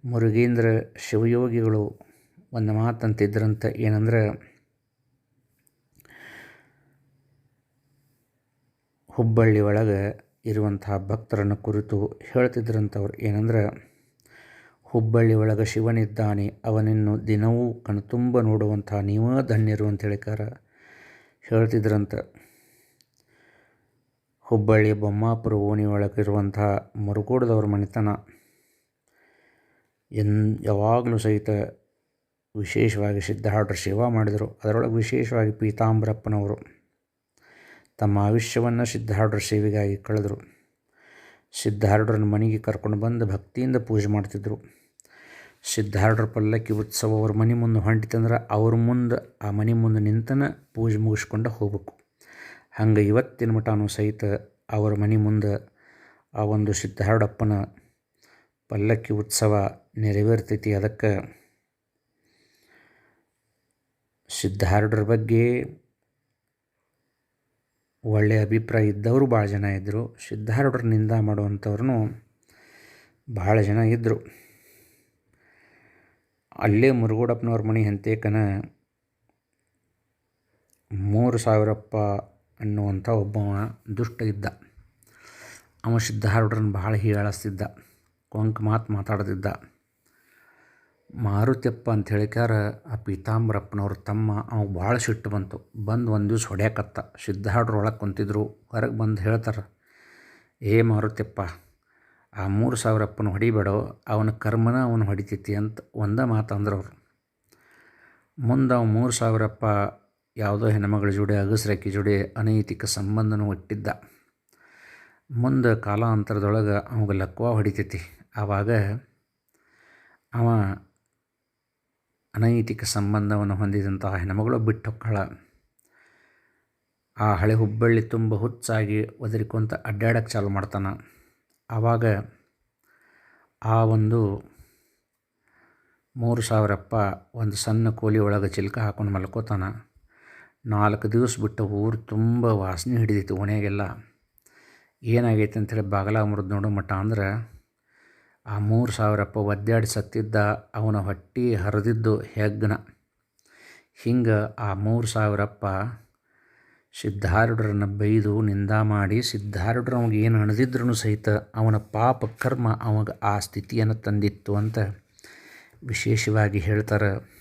Speaker 1: ಮುರುಗೇಂದ್ರ ಶಿವಯೋಗಿಗಳು ಒಂದು ಮಾತಂತಿದ್ರಂತ ಏನಂದ್ರೆ, ಹುಬ್ಬಳ್ಳಿ ಒಳಗೆ ಇರುವಂತಹ ಭಕ್ತರನ್ನು ಕುರಿತು ಹೇಳ್ತಿದ್ರಂಥವ್ರು ಏನಂದ್ರೆ, ಹುಬ್ಬಳ್ಳಿ ಒಳಗೆ ಶಿವನಿದ್ದಾನೆ, ಅವನನ್ನು ದಿನವೂ ಕಣ್ತುಂಬ ನೋಡುವಂಥ ನೀವೇ ಧನ್ಯರು ಅಂತ ಹೇಳಿಕಾರ ಹೇಳ್ತಿದ್ರಂತ. ಹುಬ್ಬಳ್ಳಿ ಬೊಮ್ಮಾಪುರ ಓಣಿ ಒಳಗಿರುವಂತಹ ಮುರುಗೋಡದವ್ರ ಮನೆತನ ಎನ್ ಯಾವಾಗಲೂ ಸಹಿತ ವಿಶೇಷವಾಗಿ ಸಿದ್ಧಾಡ್ರ ಸೇವಾ ಮಾಡಿದರು. ಅದರೊಳಗೆ ವಿಶೇಷವಾಗಿ ಪೀತಾಂಬರಪ್ಪನವರು. ತಮ್ಮ ಆಯುಷ್ಯವನ್ನು ಸಿದ್ಧಾರ್ಢರ ಸೇವೆಗಾಗಿ ಕಳೆದರು. ಸಿದ್ಧಾರೂಢರನ್ನ ಮನೆಗೆ ಕರ್ಕೊಂಡು ಬಂದು ಭಕ್ತಿಯಿಂದ ಪೂಜೆ ಮಾಡ್ತಿದ್ದರು ಸಿದ್ಧಾರ್ಢರ ಪಲ್ಲಕ್ಕಿ ಉತ್ಸವ ಅವ್ರ ಮನೆ ಮುಂದೆ ಹೊಂಟಿತಂದ್ರೆ ಅವ್ರ ಮುಂದೆ ಆ ಮನೆ ಮುಂದೆ ನಿಂತನ ಪೂಜೆ ಮುಗಿಸ್ಕೊಂಡು ಹೋಗ್ಬೇಕು. ಹಂಗೆ ಇವತ್ತಿನ ಮಟನೂ ಸಹಿತ ಅವರ ಮನೆ ಮುಂದೆ ಆ ಒಂದು ಸಿದ್ಧಾರ್ಢಪ್ಪನ ಪಲ್ಲಕ್ಕಿ ಉತ್ಸವ ನೆರವೇರ್ತೈತಿ. ಅದಕ್ಕೆ ಸಿದ್ಧಾರ್ಢರ ಬಗ್ಗೆ ಒಳ್ಳೆಯ ಅಭಿಪ್ರಾಯ ಇದ್ದವರು ಭಾಳ ಜನ ಇದ್ದರು ಸಿದ್ಧಾರೂಢರ ನಿಂದ ಮಾಡುವಂಥವ್ರು ಭಾಳ ಜನ ಇದ್ದರು ಅಲ್ಲೇ ಮುರುಗೋಡಪ್ಪನವ್ರ ಮನೆ ಹಂತೇಕನ ಮೂರು ಸಾವಿರಪ್ಪ ಅನ್ನುವಂಥ ಒಬ್ಬವ ದುಷ್ಟ ಇದ್ದ. ಅವ ಸಿದ್ಧಾರೂಢರನ್ನು ಭಾಳ ಹೀಯಾಳಿಸ್ತಿದ್ದ. ಕೊಂಕ್ ಮಾತು ಮಾತಾಡ್ತಿದ್ದ. ಮಾರುತ್ಯಪ್ಪ ಅಂತ ಹೇಳಿಕಾರ ಆ ಪೀತಾಂಬರಪ್ಪನವ್ರ ತಮ್ಮ ಅವಾಗ ಭಾಳ ಸಿಟ್ಟು ಬಂತು. ಬಂದು ಒಂದು ದಿವ್ಸ ಹೊಡ್ಯಾಕತ್ತ. ಸಿದ್ಧಾರೂಢರು ಒಳಗೆ ಕುಂತಿದ್ರು. ಹೊರಗೆ ಬಂದು ಹೇಳ್ತಾರೆ, ಏ ಮಾರುತ್ಯಪ್ಪ, ಆ ಮೂರು ಸಾವಿರಪ್ಪನ ಹೊಡಿಬೇಡೋ. ಅವನ ಕರ್ಮನ ಅವನು ಹೊಡಿತೈತಿ ಅಂತ ಒಂದೇ ಮಾತು ಅಂದ್ರವ್ರು ಮುಂದೆ ಅವ ಮೂರು ಸಾವಿರಪ್ಪ ಯಾವುದೋ ಹೆಣ್ಮಗಳ ಜೋಡಿ, ಅಗಸ್ರಕ್ಕಿ ಜೋಡಿ ಅನೈತಿಕ ಸಂಬಂಧನೂ ಒಟ್ಟಿದ್ದ. ಮುಂದೆ ಕಾಲಾಂತರದೊಳಗೆ ಅವಾಗ ಲಕ್ವ ಹೊಡಿತೈತಿ. ಆವಾಗ ಅವ ಅನೈತಿಕ ಸಂಬಂಧವನ್ನು ಹೊಂದಿದಂತಹ ಹೆಣ್ಣುಮಗಳು ಬಿಟ್ಟು ಹೊಕ್ಕಳ ಆ ಹಳೆ ಹುಬ್ಬಳ್ಳಿ ತುಂಬ ಹುಚ್ಚಾಗಿ ಒದರಿಕೊಂತ ಅಡ್ಡಾಡಕ್ಕೆ ಚಾಲು ಮಾಡ್ತಾನೆ. ಆವಾಗ ಆ ಒಂದು ಮೂರು ಸಾವಿರಪ್ಪ ಒಂದು ಸಣ್ಣ ಕೋಲಿ ಒಳಗೆ ಚಿಲ್ಕ ಹಾಕೊಂಡು ಮಲ್ಕೋತಾನ. ನಾಲ್ಕು ದಿವಸ ಬಿಟ್ಟು ಊರು ತುಂಬ ವಾಸನೆ ಹಿಡಿದಿತ್ತು, ಓಣ್ಯಾಗೆಲ್ಲ. ಏನಾಗೈತೆ ಅಂಥೇಳಿ ಬಾಗಲ ಮುರಿದು ನೋಡೋ ಮಟ್ಟ ಅಂದ್ರೆ ಆ ಮೂರು ಸಾವಿರಪ್ಪ ಒದ್ದಾಡಿ ಸತ್ತಿದ್ದ ಅವನ ಹೊಟ್ಟಿ ಹರಿದಿದ್ದು ಹೆಗ್ನ. ಹಿಂಗೆ ಆ ಮೂರು ಸಾವಿರಪ್ಪ ಸಿದ್ಧಾರುಡ್ರನ್ನ ಬೈದು ನಿಂದ ಮಾಡಿ ಸಿದ್ಧಾರುಡ್ರ ಏನು ಹಣದಿದ್ರೂ ಸಹಿತ ಅವನ ಪಾಪ ಕರ್ಮ ಅವಾಗ ಆ ಸ್ಥಿತಿಯನ್ನು ತಂದಿತ್ತು ಅಂತ ವಿಶೇಷವಾಗಿ ಹೇಳ್ತಾರೆ.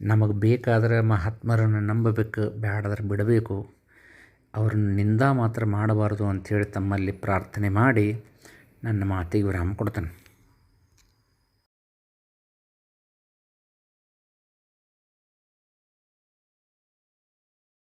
Speaker 1: ನಮಗೆ ಬೇಕಾದ್ರೆ ಮಹಾತ್ಮರನ್ನು ನಂಬಬೇಕು ಬೇಡದ್ರೆ ಬಿಡಬೇಕು. ಅವ್ರನ್ನ ನಿಂದ ಮಾತ್ರ ಮಾಡಬಾರ್ದು ಅಂಥೇಳಿ ತಮ್ಮಲ್ಲಿ ಪ್ರಾರ್ಥನೆ ಮಾಡಿ ನನ್ನ ಮಾತಿಗೆ ವಿರಾಮ ಕೊಡ್ತಾನೆ.